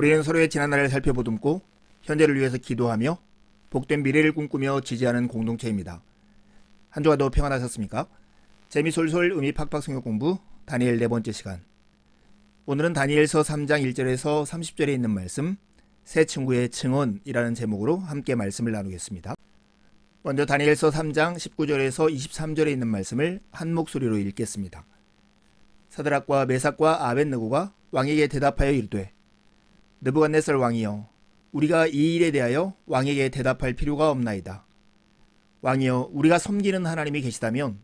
우리는 서로의 지난날을 살펴보듬고 현재를 위해서 기도하며 복된 미래를 꿈꾸며 지지하는 공동체입니다. 한 주가 더 평안하셨습니까? 재미 솔솔 의미 팍팍 성역 공부 다니엘 네 번째 시간. 오늘은 다니엘서 3장 1절에서 30절에 있는 말씀 새 친구의 증언이라는 제목으로 함께 말씀을 나누겠습니다. 먼저 다니엘서 3장 19절에서 23절에 있는 말씀을 한 목소리로 읽겠습니다. 사드락과 메삭과 아벤느고가 왕에게 대답하여 이르되 느부갓네살 왕이여 우리가 이 일에 대하여 왕에게 대답할 필요가 없나이다. 왕이여 우리가 섬기는 하나님이 계시다면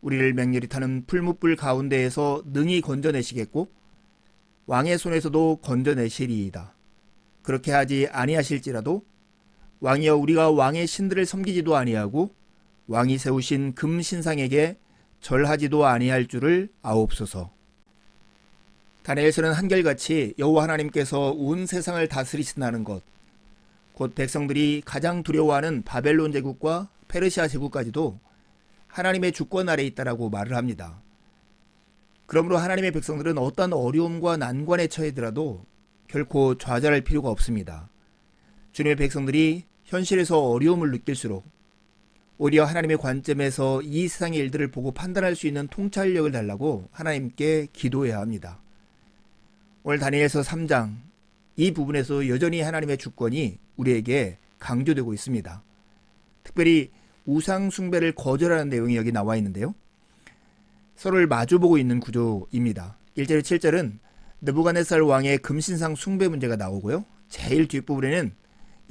우리를 맹렬히 타는 풀무불 가운데에서 능히 건져내시겠고 왕의 손에서도 건져내시리이다. 그렇게 하지 아니하실지라도 왕이여 우리가 왕의 신들을 섬기지도 아니하고 왕이 세우신 금 신상에게 절하지도 아니할 줄을 아옵소서. 다니엘서는 한결같이 여호와 하나님께서 온 세상을 다스리신다는 것, 곧 백성들이 가장 두려워하는 바벨론 제국과 페르시아 제국까지도 하나님의 주권 아래 있다라고 말을 합니다. 그러므로 하나님의 백성들은 어떠한 어려움과 난관에 처해더라도 결코 좌절할 필요가 없습니다. 주님의 백성들이 현실에서 어려움을 느낄수록 오히려 하나님의 관점에서 이 세상의 일들을 보고 판단할 수 있는 통찰력을 달라고 하나님께 기도해야 합니다. 오늘 다니엘서 3장 이 부분에서 여전히 하나님의 주권이 우리에게 강조되고 있습니다. 특별히 우상 숭배를 거절하는 내용이 여기 나와 있는데요. 서로를 마주보고 있는 구조입니다. 1절 7절은 느부갓네살 왕의 금신상 숭배 문제가 나오고요. 제일 뒷부분에는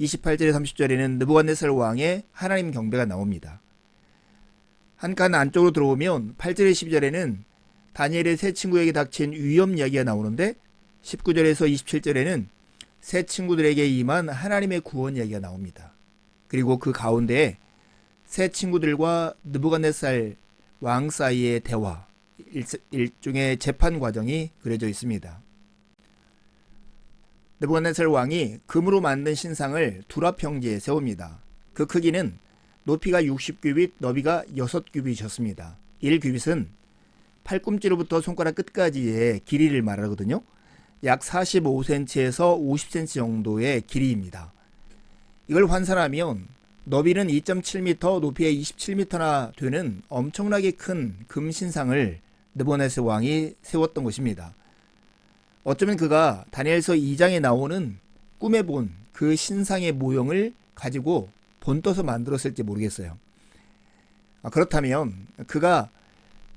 28절에 30절에는 느부갓네살 왕의 하나님 경배가 나옵니다. 한 칸 안쪽으로 들어오면 8절에 10절에는 다니엘의 새 친구에게 닥친 위험 이야기가 나오는데 19절에서 27절에는 새 친구들에게 임한 하나님의 구원 이야기가 나옵니다. 그리고 그 가운데에 새 친구들과 느부갓네살 왕 사이의 대화, 일종의 재판 과정이 그려져 있습니다. 느부갓네살 왕이 금으로 만든 신상을 두랍 평지에 세웁니다. 그 크기는 높이가 60규빗, 너비가 6규빗이었습니다. 1규빗은 팔꿈치로부터 손가락 끝까지의 길이를 말하거든요. 약 45cm에서 50cm 정도의 길이입니다. 이걸 환산하면 너비는 2.7m, 높이에 27m나 되는 엄청나게 큰 금신상을 느보네스 왕이 세웠던 것입니다. 어쩌면 그가 다니엘서 2장에 나오는 꿈에 본 그 신상의 모형을 가지고 본떠서 만들었을지 모르겠어요. 아, 그렇다면 그가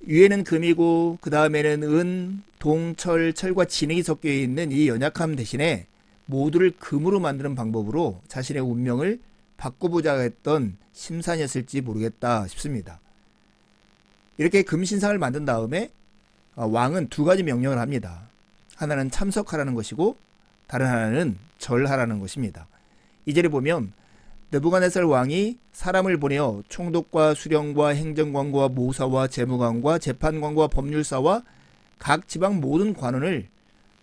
위에는 금이고 그 다음에는 은, 동, 철, 철과 진흙이 섞여 있는 이 연약함 대신에 모두를 금으로 만드는 방법으로 자신의 운명을 바꿔보자 했던 심산이었을지 모르겠다 싶습니다. 이렇게 금신상을 만든 다음에 어, 왕은 두 가지 명령을 합니다. 하나는 참석하라는 것이고 다른 하나는 절하라는 것입니다. 이 절에 보면 느부갓네살 왕이 사람을 보내어 총독과 수령과 행정관과 모사와 재무관과 재판관과 법률사와 각 지방 모든 관원을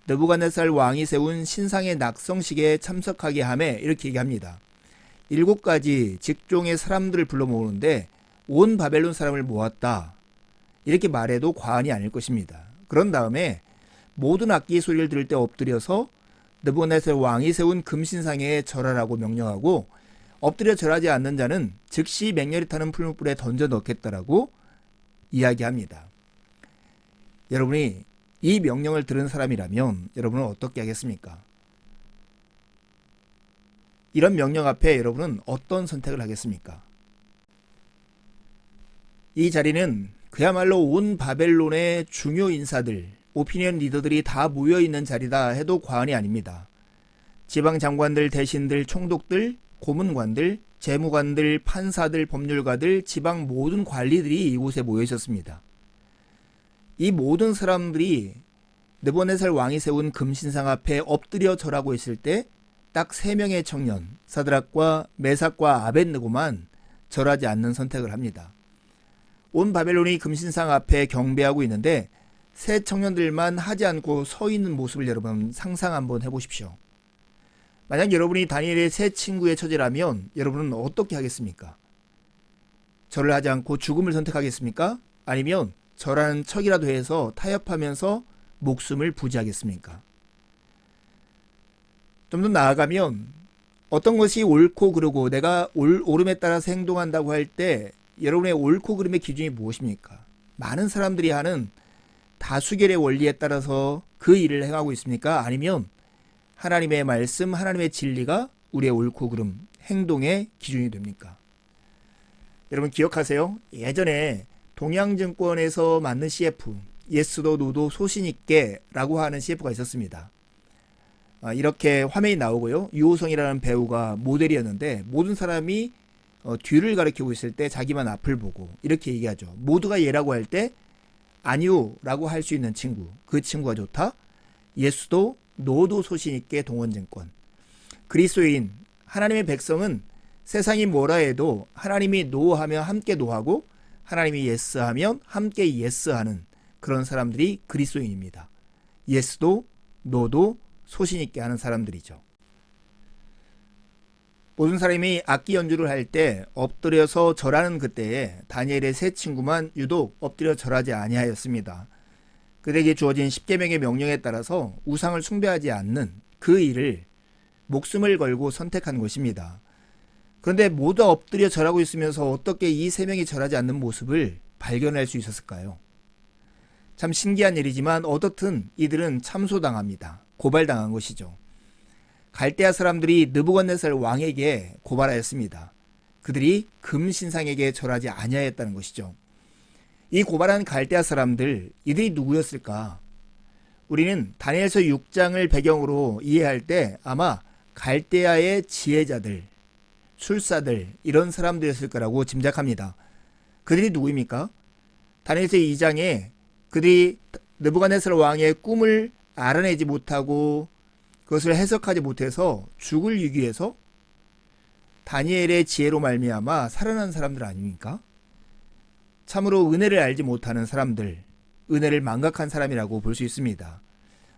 느부갓네살 왕이 세운 신상의 낙성식에 참석하게 하매 이렇게 얘기합니다. 일곱 가지 직종의 사람들을 불러 모으는데 온 바벨론 사람을 모았다. 이렇게 말해도 과언이 아닐 것입니다. 그런 다음에 모든 악기의 소리를 들을 때 엎드려서 느부갓네살 왕이 세운 금신상에 절하라고 명령하고 엎드려 절하지 않는 자는 즉시 맹렬히 타는 풀무불에 던져 넣겠다라고 이야기합니다. 여러분이 이 명령을 들은 사람이라면 여러분은 어떻게 하겠습니까? 이런 명령 앞에 여러분은 어떤 선택을 하겠습니까? 이 자리는 그야말로 온 바벨론의 중요 인사들, 오피니언 리더들이 다 모여 있는 자리다 해도 과언이 아닙니다. 지방 장관들, 대신들, 총독들, 고문관들, 재무관들, 판사들, 법률가들, 지방 모든 관리들이 이곳에 모여 있었습니다. 이 모든 사람들이 느보네살 왕이 세운 금신상 앞에 엎드려 절하고 있을 때 딱 세 명의 청년 사드락과 메삭과 아벤느고만 절하지 않는 선택을 합니다. 온 바벨론이 금신상 앞에 경배하고 있는데 세 청년들만 하지 않고 서 있는 모습을 여러분 상상 한번 해보십시오. 만약 여러분이 다니엘의 새 친구의 처지라면 여러분은 어떻게 하겠습니까? 절을 하지 않고 죽음을 선택하겠습니까? 아니면 절하는 척이라도 해서 타협하면서 목숨을 부지하겠습니까? 좀 더 나아가면 어떤 것이 옳고 그르고 내가 올, 옳음에 따라서 행동한다고 할 때 여러분의 옳고 그름의 기준이 무엇입니까? 많은 사람들이 하는 다수결의 원리에 따라서 그 일을 행하고 있습니까? 아니면 하나님의 말씀, 하나님의 진리가 우리의 옳고 그름, 행동의 기준이 됩니까? 여러분 기억하세요? 예전에 동양증권에서 만든 CF, 예스도 노도 소신 있게 라고 하는 CF가 있었습니다. 아, 이렇게 화면이 나오고요. 유호성이라는 배우가 모델이었는데 모든 사람이 어, 뒤를 가리키고 있을 때 자기만 앞을 보고 이렇게 얘기하죠. 모두가 얘라고 할 때 아니요라고 할 수 있는 친구, 그 친구가 좋다. 예수도 노도 소신 있게 동원증권. 그리스도인 하나님의 백성은 세상이 뭐라 해도 하나님이 노하면 함께 노하고 하나님이 예스하면 함께 예스하는 그런 사람들이 그리스도인입니다. 예스도 노도 소신 있게 하는 사람들이죠. 모든 사람이 악기 연주를 할 때 엎드려서 절하는 그때에 다니엘의 세 친구만 유독 엎드려 절하지 아니하였습니다. 그들에게 주어진 십계명의 명령에 따라서 우상을 숭배하지 않는 그 일을 목숨을 걸고 선택한 것입니다. 그런데 모두 엎드려 절하고 있으면서 어떻게 이 세 명이 절하지 않는 모습을 발견할 수 있었을까요? 참 신기한 일이지만 어떻든 이들은 참소당합니다. 고발당한 것이죠. 갈대아 사람들이 느부갓네살 왕에게 고발하였습니다. 그들이 금신상에게 절하지 아니하였다는 것이죠. 이 고발한 갈대아 사람들 이들이 누구였을까? 우리는 다니엘서 6장을 배경으로 이해할 때 아마 갈대아의 지혜자들, 술사들 이런 사람들이었을 거라고 짐작합니다. 그들이 누구입니까? 다니엘서 2장에 그들이 느부갓네살 왕의 꿈을 알아내지 못하고 그것을 해석하지 못해서 죽을 위기에서 다니엘의 지혜로 말미암아 살아난 사람들 아닙니까? 참으로 은혜를 알지 못하는 사람들, 은혜를 망각한 사람이라고 볼 수 있습니다.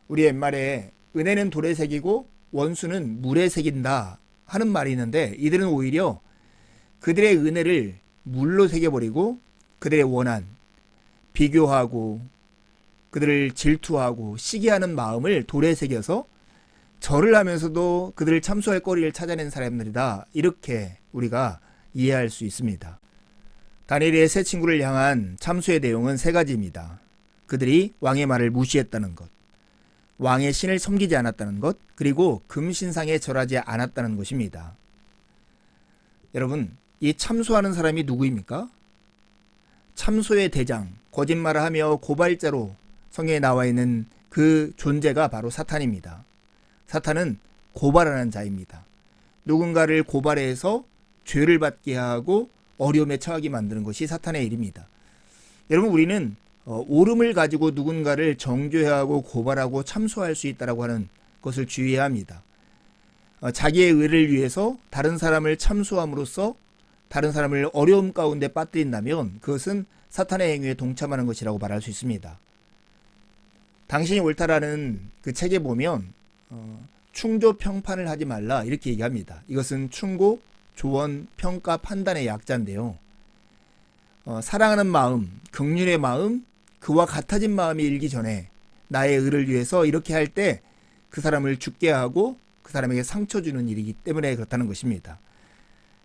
우리 옛말에 은혜는 돌에 새기고 원수는 물에 새긴다 하는 말이 있는데 이들은 오히려 그들의 은혜를 물로 새겨버리고 그들의 원한, 비교하고 그들을 질투하고 시기하는 마음을 돌에 새겨서 절을 하면서도 그들을 참소할 거리를 찾아낸 사람들이다. 이렇게 우리가 이해할 수 있습니다. 다니엘의 세 친구를 향한 참소의 내용은 세 가지입니다. 그들이 왕의 말을 무시했다는 것, 왕의 신을 섬기지 않았다는 것, 그리고 금신상에 절하지 않았다는 것입니다. 여러분, 이 참소하는 사람이 누구입니까? 참소의 대장, 거짓말을 하며 고발자로 성경에 나와 있는 그 존재가 바로 사탄입니다. 사탄은 고발하는 자입니다. 누군가를 고발해서 죄를 받게 하고 어려움에 처하게 만드는 것이 사탄의 일입니다. 여러분 우리는 어, 오름을 가지고 누군가를 정죄하고 고발하고 참소할 수 있다라고 하는 것을 주의해야 합니다. 어, 자기의 의를 위해서 다른 사람을 참소함으로써 다른 사람을 어려움 가운데 빠뜨린다면 그것은 사탄의 행위에 동참하는 것이라고 말할 수 있습니다. 당신이 옳다라는 그 책에 보면 어, 충조 평판을 하지 말라 이렇게 얘기합니다. 이것은 충고, 조언, 평가, 판단의 약자인데요. 어, 사랑하는 마음, 긍휼의 마음, 그와 같아진 마음이 일기 전에 나의 의를 위해서 이렇게 할 때 그 사람을 죽게 하고 그 사람에게 상처 주는 일이기 때문에 그렇다는 것입니다.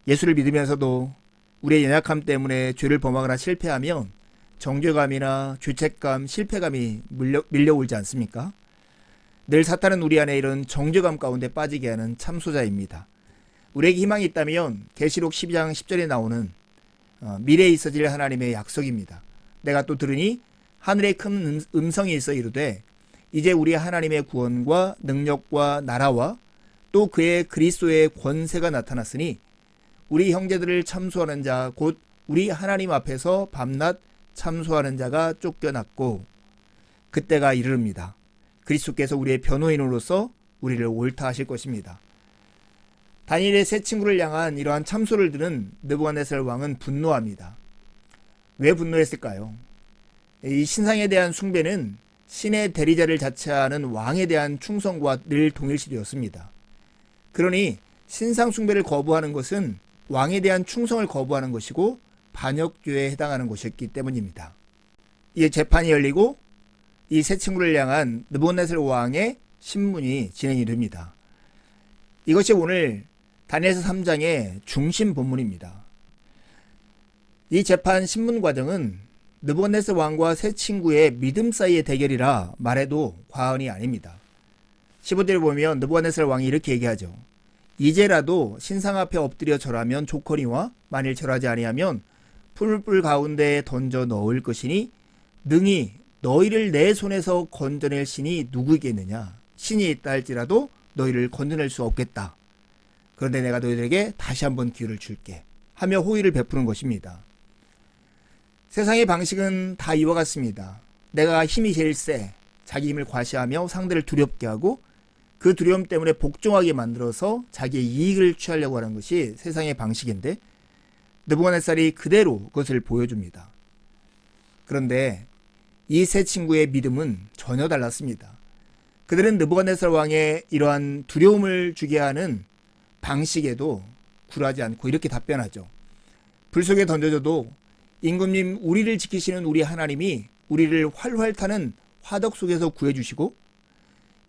예수를 믿으면서도 우리의 연약함 때문에 죄를 범하거나 실패하면 정죄감이나 죄책감, 실패감이 밀려, 밀려오지 않습니까? 늘 사탄은 우리 안에 이런 정죄감 가운데 빠지게 하는 참소자입니다. 우리에게 희망이 있다면 계시록 12장 10절에 나오는 어, 미래에 있어질 하나님의 약속입니다. 내가 또 들으니 하늘에 큰 음성이 있어 이르되 이제 우리 하나님의 구원과 능력과 나라와 또 그의 그리스도의 권세가 나타났으니 우리 형제들을 참소하는 자 곧 우리 하나님 앞에서 밤낮 참소하는 자가 쫓겨났고 그때가 이르릅니다. 그리스도께서 우리의 변호인으로서 우리를 옳다 하실 것입니다. 다니엘의 세 친구를 향한 이러한 참소를 들은 느부갓네살 왕은 분노합니다. 왜 분노했을까요? 이 신상에 대한 숭배는 신의 대리자를 자처하는 왕에 대한 충성과 늘 동일시되었습니다. 그러니 신상 숭배를 거부하는 것은 왕에 대한 충성을 거부하는 것이고 반역죄에 해당하는 것이었기 때문입니다. 이에 재판이 열리고 이 세 친구를 향한 느부갓네살 왕의 신문이 진행이 됩니다. 이것이 오늘 다니엘서 3장의 중심 본문입니다. 이 재판 신문 과정은 느부갓네살 왕과 세 친구의 믿음 사이의 대결이라 말해도 과언이 아닙니다. 15절에 보면 느부갓네살 왕이 이렇게 얘기하죠. 이제라도 신상 앞에 엎드려 절하면 좋거니와 만일 절하지 아니하면 풀불 가운데에 던져 넣을 것이니 능히 너희를 내 손에서 건져낼 신이 누구이겠느냐 신이 있다 할지라도 너희를 건져낼 수 없겠다. 그런데 내가 너희들에게 다시 한번 기회를 줄게 하며 호의를 베푸는 것입니다. 세상의 방식은 다 이와 같습니다. 내가 힘이 제일 세 자기 힘을 과시하며 상대를 두렵게 하고 그 두려움 때문에 복종하게 만들어서 자기의 이익을 취하려고 하는 것이 세상의 방식인데 느부갓네살이 그대로 그것을 보여줍니다. 그런데 이 세 친구의 믿음은 전혀 달랐습니다. 그들은 느부갓네살 왕의 이러한 두려움을 주게 하는 방식에도 굴하지 않고 이렇게 답변하죠. 불 속에 던져져도 임금님 우리를 지키시는 우리 하나님이 우리를 활활 타는 화덕 속에서 구해주시고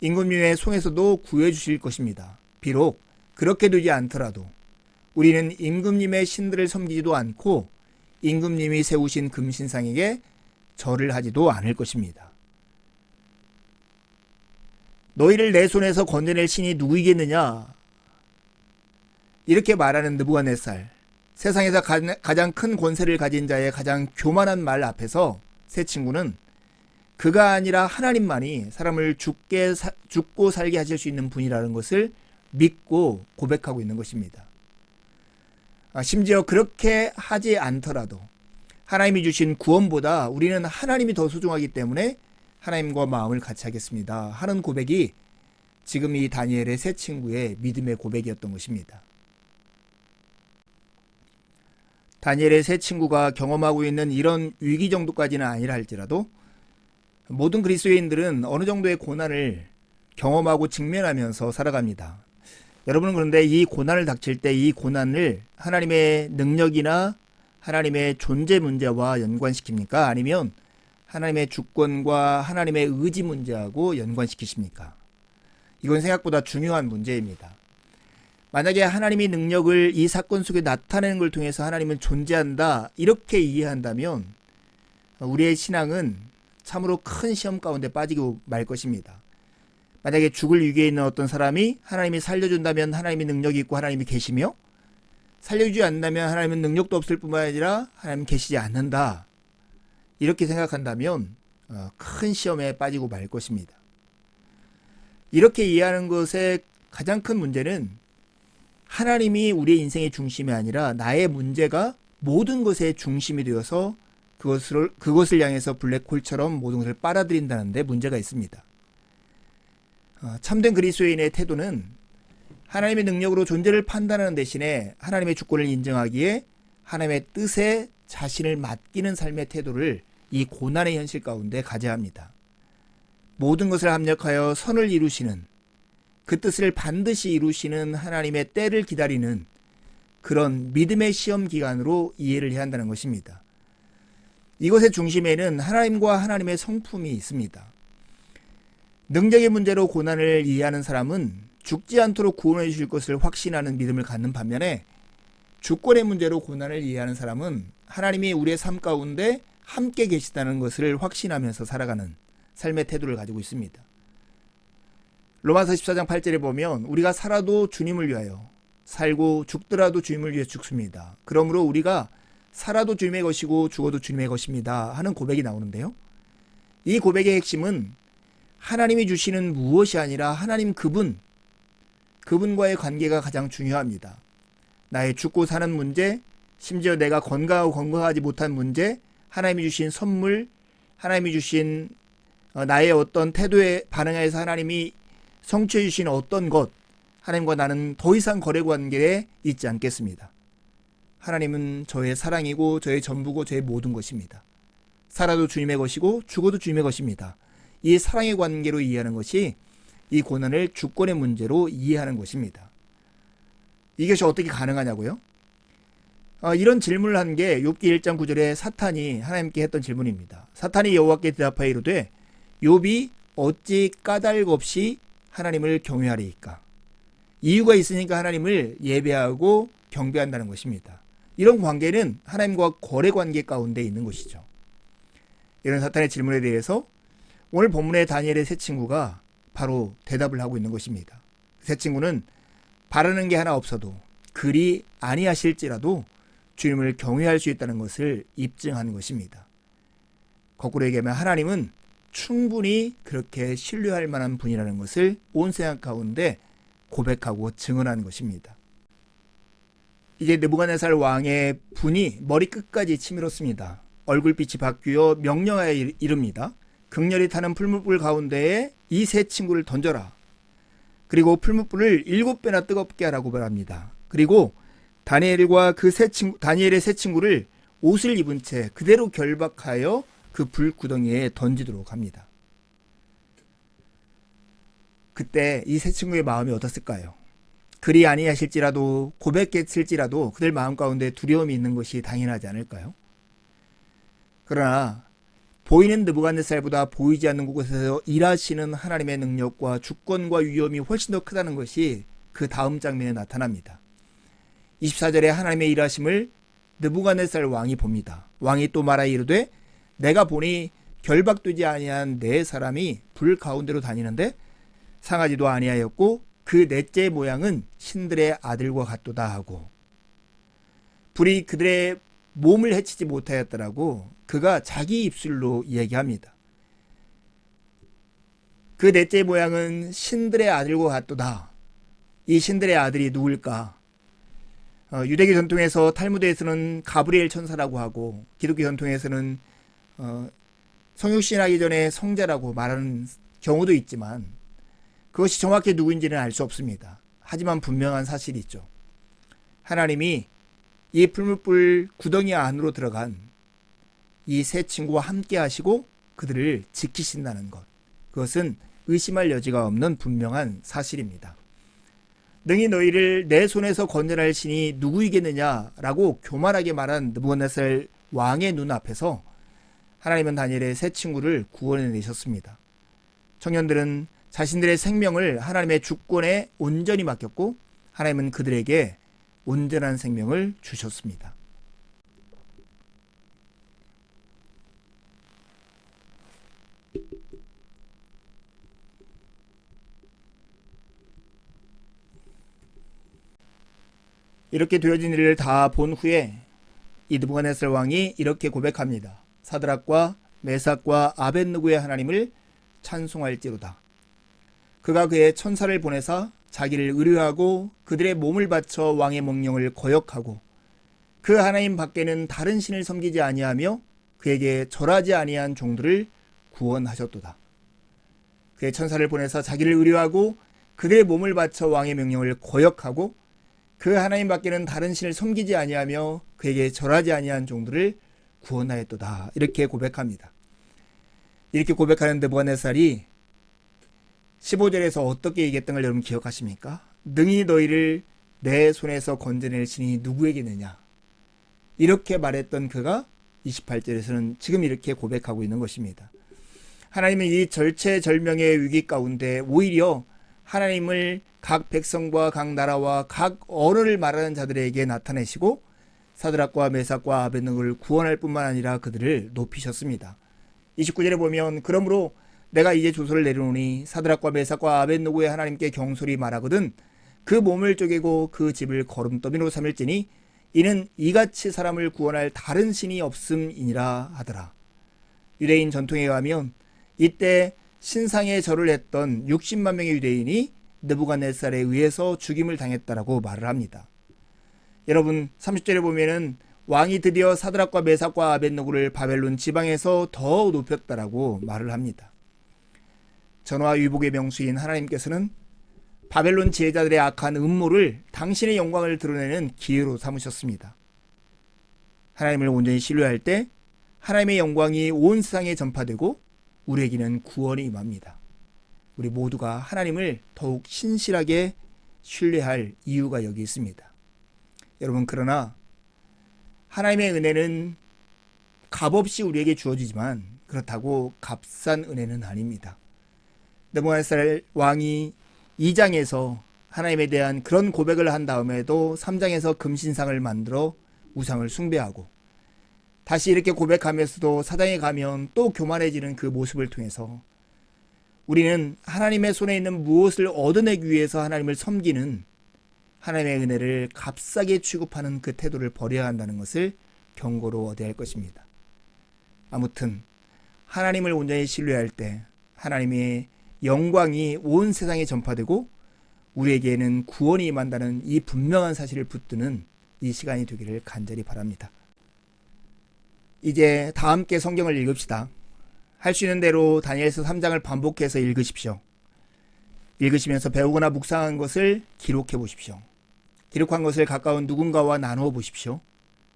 임금님의 손에서도 구해주실 것입니다. 비록 그렇게 되지 않더라도 우리는 임금님의 신들을 섬기지도 않고 임금님이 세우신 금신상에게 절을 하지도 않을 것입니다. 너희를 내 손에서 건져낼 신이 누구이겠느냐? 이렇게 말하는 느부갓네살. 세상에서 가장 큰 권세를 가진 자의 가장 교만한 말 앞에서 새 친구는 그가 아니라 하나님만이 사람을 죽게 사, 죽고 살게 하실 수 있는 분이라는 것을 믿고 고백하고 있는 것입니다. 아, 심지어 그렇게 하지 않더라도 하나님이 주신 구원보다 우리는 하나님이 더 소중하기 때문에 하나님과 마음을 같이 하겠습니다. 하는 고백이 지금 이 다니엘의 새 친구의 믿음의 고백이었던 것입니다. 다니엘의 새 친구가 경험하고 있는 이런 위기 정도까지는 아니라 할지라도 모든 그리스도인들은 어느 정도의 고난을 경험하고 직면하면서 살아갑니다. 여러분은 그런데 이 고난을 닥칠 때 이 고난을 하나님의 능력이나 하나님의 존재 문제와 연관시킵니까? 아니면 하나님의 주권과 하나님의 의지 문제하고 연관시키십니까? 이건 생각보다 중요한 문제입니다. 만약에 하나님이 능력을 이 사건 속에 나타내는 걸 통해서 하나님은 존재한다 이렇게 이해한다면 우리의 신앙은 참으로 큰 시험 가운데 빠지고 말 것입니다. 만약에 죽을 위기에 있는 어떤 사람이 하나님이 살려준다면 하나님이 능력이 있고 하나님이 계시며 살려주지 않는다면 하나님은 능력도 없을 뿐만 아니라 하나님 계시지 않는다. 이렇게 생각한다면 어, 큰 시험에 빠지고 말 것입니다. 이렇게 이해하는 것의 가장 큰 문제는 하나님이 우리의 인생의 중심이 아니라 나의 문제가 모든 것의 중심이 되어서 그것을, 그것을 향해서 블랙홀처럼 모든 것을 빨아들인다는데 문제가 있습니다. 어, 참된 그리스도인의 태도는 하나님의 능력으로 존재를 판단하는 대신에 하나님의 주권을 인정하기에 하나님의 뜻에 자신을 맡기는 삶의 태도를 이 고난의 현실 가운데 가져야 합니다. 모든 것을 합력하여 선을 이루시는 그 뜻을 반드시 이루시는 하나님의 때를 기다리는 그런 믿음의 시험 기간으로 이해를 해야 한다는 것입니다. 이것의 중심에는 하나님과 하나님의 성품이 있습니다. 능력의 문제로 고난을 이해하는 사람은 죽지 않도록 구원해 주실 것을 확신하는 믿음을 갖는 반면에 주권의 문제로 고난을 이해하는 사람은 하나님이 우리의 삶 가운데 함께 계시다는 것을 확신하면서 살아가는 삶의 태도를 가지고 있습니다. 로마서 14장 8절에 보면 우리가 살아도 주님을 위하여 살고 죽더라도 주님을 위해 죽습니다. 그러므로 우리가 살아도 주님의 것이고 죽어도 주님의 것입니다. 하는 고백이 나오는데요. 이 고백의 핵심은 하나님이 주시는 무엇이 아니라 하나님 그분, 그분과의 관계가 가장 중요합니다. 나의 죽고 사는 문제, 심지어 내가 건강하고 건강하지 못한 문제, 하나님이 주신 선물, 하나님이 주신 어, 나의 어떤 태도에 반응해서 하나님이 성취해 주신 어떤 것, 하나님과 나는 더 이상 거래 관계에 있지 않겠습니다. 하나님은 저의 사랑이고 저의 전부고 저의 모든 것입니다. 살아도 주님의 것이고 죽어도 주님의 것입니다. 이 사랑의 관계로 이해하는 것이 이 고난을 주권의 문제로 이해하는 것입니다. 이것이 어떻게 가능하냐고요? 어, 이런 질문을 한 게 욥기 1장 9절에 사탄이 하나님께 했던 질문입니다. 사탄이 여호와께 대답하여 이르되 욥이 어찌 까닭 없이 하나님을 경외하리이까? 이유가 있으니까 하나님을 예배하고 경배한다는 것입니다. 이런 관계는 하나님과 거래 관계 가운데 있는 것이죠. 이런 사탄의 질문에 대해서 오늘 본문의 다니엘의 세 친구가 바로 대답을 하고 있는 것입니다. 세 친구는 바라는 게 하나 없어도 그리 아니하실지라도 주님을 경외할 수 있다는 것을 입증한 것입니다. 거꾸로 얘기하면 하나님은 충분히 그렇게 신뢰할 만한 분이라는 것을 온 세상 가운데 고백하고 증언한 것입니다. 이제 느부갓네살 왕의 분이 머리 끝까지 치밀었습니다. 얼굴빛이 바뀌어 명령하여 이릅니다. 극렬히 타는 풀무불 가운데에 이 세 친구를 던져라. 그리고 풀무불을 일곱 배나 뜨겁게 하라고 말합니다. 그리고 다니엘과 그 세 친구, 다니엘의 세 친구를 옷을 입은 채 그대로 결박하여 그 불구덩이에 던지도록 합니다. 그때 이 세 친구의 마음이 어떻을까요? 그리 아니하실지라도 고백했을지라도 그들 마음 가운데 두려움이 있는 것이 당연하지 않을까요? 그러나 보이는 느부갓네살보다 보이지 않는 곳에서 일하시는 하나님의 능력과 주권과 위험이 훨씬 더 크다는 것이 그 다음 장면에 나타납니다. 24절에 하나님의 일하심을 느부갓네살 왕이 봅니다. 왕이 또 말하 이르되 내가 보니 결박되지 아니한 네 사람이 불 가운데로 다니는데 상하지도 아니하였고 그 넷째 모양은 신들의 아들과 같도다 하고 불이 그들의 몸을 해치지 못하였더라고 그가 자기 입술로 얘기합니다. 그 넷째 모양은 신들의 아들과 같도다. 이 신들의 아들이 누굴까? 어, 유대교 전통에서 탈무드에서는 가브리엘 천사라고 하고 기독교 전통에서는 어, 성육신하기 전에 성자라고 말하는 경우도 있지만 그것이 정확히 누구인지는 알 수 없습니다. 하지만 분명한 사실이 있죠. 하나님이 이 풀무불 구덩이 안으로 들어간 이 세 친구와 함께 하시고 그들을 지키신다는 것. 그것은 의심할 여지가 없는 분명한 사실입니다. 능히 너희를 내 손에서 건져낼 신이 누구이겠느냐라고 교만하게 말한 느부갓네살 왕의 눈앞에서 하나님은 다니엘의 세 친구를 구원해 내셨습니다. 청년들은 자신들의 생명을 하나님의 주권에 온전히 맡겼고 하나님은 그들에게 온전한 생명을 주셨습니다. 이렇게 되어진 일을 다 본 후에 이드부갓네살 왕이 이렇게 고백합니다. 사드락과 메삭과 아벤누구의 하나님을 찬송할지로다. 그가 그의 천사를 보내사 자기를 의뢰하고 그들의 몸을 바쳐 왕의 명령을 거역하고 그 하나님 밖에는 다른 신을 섬기지 아니하며 그에게 절하지 아니한 종들을 구원하셨도다. 그의 천사를 보내서 자기를 의뢰하고 그들의 몸을 바쳐 왕의 명령을 거역하고 그 하나님 밖에는 다른 신을 섬기지 아니하며 그에게 절하지 아니한 종들을 구원하였도다. 이렇게 고백합니다. 이렇게 고백하는 느부갓네살이 15절에서 어떻게 얘기했던 걸 여러분 기억하십니까? 능히 너희를 내 손에서 건져낼 신이 누구에게느냐? 이렇게 말했던 그가 28절에서는 지금 이렇게 고백하고 있는 것입니다. 하나님은 이 절체절명의 위기 가운데 오히려 하나님을 각 백성과 각 나라와 각 언어를 말하는 자들에게 나타내시고 사드락과 메삭과 아벤능을 구원할 뿐만 아니라 그들을 높이셨습니다. 29절에 보면 그러므로 내가 이제 조서를 내려오니 사드락과 메삭과 아벤노고의 하나님께 경솔히 말하거든 그 몸을 쪼개고 그 집을 거름더미로 삼을지니 이는 이같이 사람을 구원할 다른 신이 없음이니라 하더라. 유대인 전통에 의하면 이때 신상에 절을 했던 60만 명의 유대인이 느부갓네살에 의해서 죽임을 당했다라고 말을 합니다. 여러분 30절에 보면은 왕이 드디어 사드락과 메삭과 아벤노고를 바벨론 지방에서 더 높였다라고 말을 합니다. 전화 위복의 명수인 하나님께서는 바벨론 지혜자들의 악한 음모를 당신의 영광을 드러내는 기회로 삼으셨습니다. 하나님을 온전히 신뢰할 때 하나님의 영광이 온 세상에 전파되고 우리에게는 구원이 임합니다. 우리 모두가 하나님을 더욱 신실하게 신뢰할 이유가 여기 있습니다. 여러분 그러나 하나님의 은혜는 값없이 우리에게 주어지지만 그렇다고 값싼 은혜는 아닙니다. 느부갓네살 왕이 2장에서 하나님에 대한 그런 고백을 한 다음에도 3장에서 금신상을 만들어 우상을 숭배하고 다시 이렇게 고백하면서도 사장에 가면 또 교만해지는 그 모습을 통해서 우리는 하나님의 손에 있는 무엇을 얻어내기 위해서 하나님을 섬기는 하나님의 은혜를 값싸게 취급하는 그 태도를 버려야 한다는 것을 경고로 얻어야 할 것입니다. 아무튼 하나님을 온전히 신뢰할 때 하나님의 영광이 온 세상에 전파되고 우리에게는 구원이 임한다는 이 분명한 사실을 붙드는 이 시간이 되기를 간절히 바랍니다. 이제 다 함께 성경을 읽읍시다. 할 수 있는 대로 다니엘서 3장을 반복해서 읽으십시오. 읽으시면서 배우거나 묵상한 것을 기록해 보십시오. 기록한 것을 가까운 누군가와 나누어 보십시오.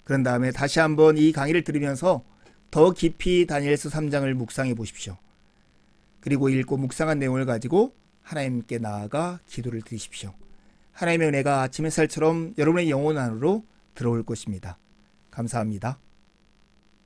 그런 다음에 다시 한번 이 강의를 들으면서 더 깊이 다니엘서 3장을 묵상해 보십시오. 그리고 읽고 묵상한 내용을 가지고 하나님께 나아가 기도를 드리십시오. 하나님의 은혜가 아침 햇살처럼 여러분의 영혼 안으로 들어올 것입니다. 감사합니다.